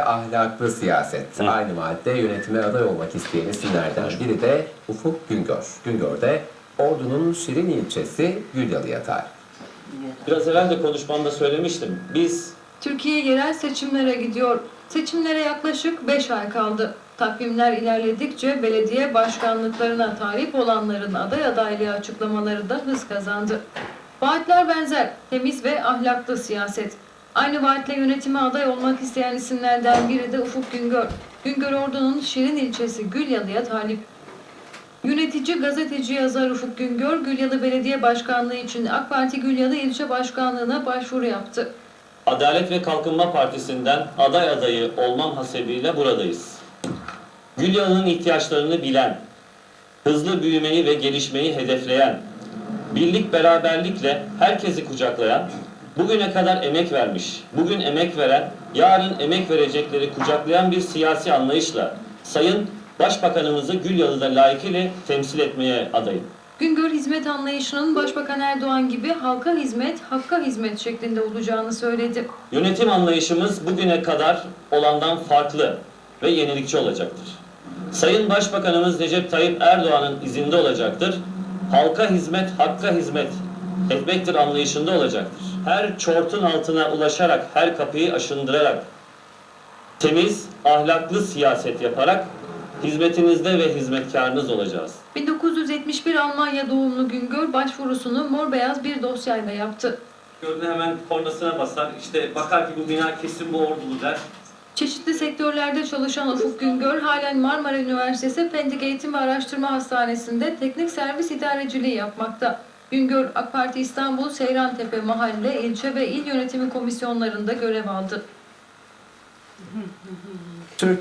ahlaklı siyaset. Aynı madde yönetime aday olmak isteyen isimlerden biri de Ufuk Güngör. Güngör de Ordu'nun Şirin ilçesi Gülyalı'ya talip. Biraz evvel de konuşmamda söylemiştim. Biz Türkiye yerel seçimlere gidiyor. Seçimlere yaklaşık 5 ay kaldı. Takvimler ilerledikçe belediye başkanlıklarına talip olanların aday adaylığı açıklamaları da hız kazandı. Vaatler benzer, temiz ve ahlaklı siyaset. Aynı vaatle yönetime aday olmak isteyen isimlerden biri de Ufuk Güngör. Güngör Ordu'nun Şirin ilçesi Gülyalı'ya talip. Yönetici gazeteci yazar Ufuk Güngör, Gülyalı Belediye Başkanlığı için AK Parti Gülyalı İlçe Başkanlığı'na başvuru yaptı. Adalet ve Kalkınma Partisi'nden aday adayı olmam hasebiyle buradayız. Gülyalı'nın ihtiyaçlarını bilen, hızlı büyümeyi ve gelişmeyi hedefleyen, birlik beraberlikle herkesi kucaklayan, bugüne kadar emek vermiş, bugün emek veren, yarın emek verecekleri kucaklayan bir siyasi anlayışla Sayın Başbakanımızı Gülyalı'da layıkıyla temsil etmeye adayım. Güngör hizmet anlayışının Başbakan Erdoğan gibi halka hizmet, hakka hizmet şeklinde olacağını söyledi. Yönetim anlayışımız bugüne kadar olandan farklı ve yenilikçi olacaktır. Sayın Başbakanımız Recep Tayyip Erdoğan'ın izinde olacaktır. Halka hizmet, hakka hizmet etmektir anlayışında olacaktır. Her çortun altına ulaşarak, her kapıyı aşındırarak, temiz, ahlaklı siyaset yaparak hizmetinizde ve hizmetkarınız olacağız. 1971 Almanya doğumlu Güngör başvurusunu mor beyaz bir dosyayla yaptı. Gördüğünde hemen kornasına basar, işte bakar ki bu bina kesin bu ordulu der. Çeşitli sektörlerde çalışan Ufuk Güngör halen Marmara Üniversitesi Pendik Eğitim ve Araştırma Hastanesi'nde teknik servis idareciliği yapmakta. Güngör AK Parti İstanbul Seyrantepe Mahalle, ilçe ve il yönetimi komisyonlarında görev aldı.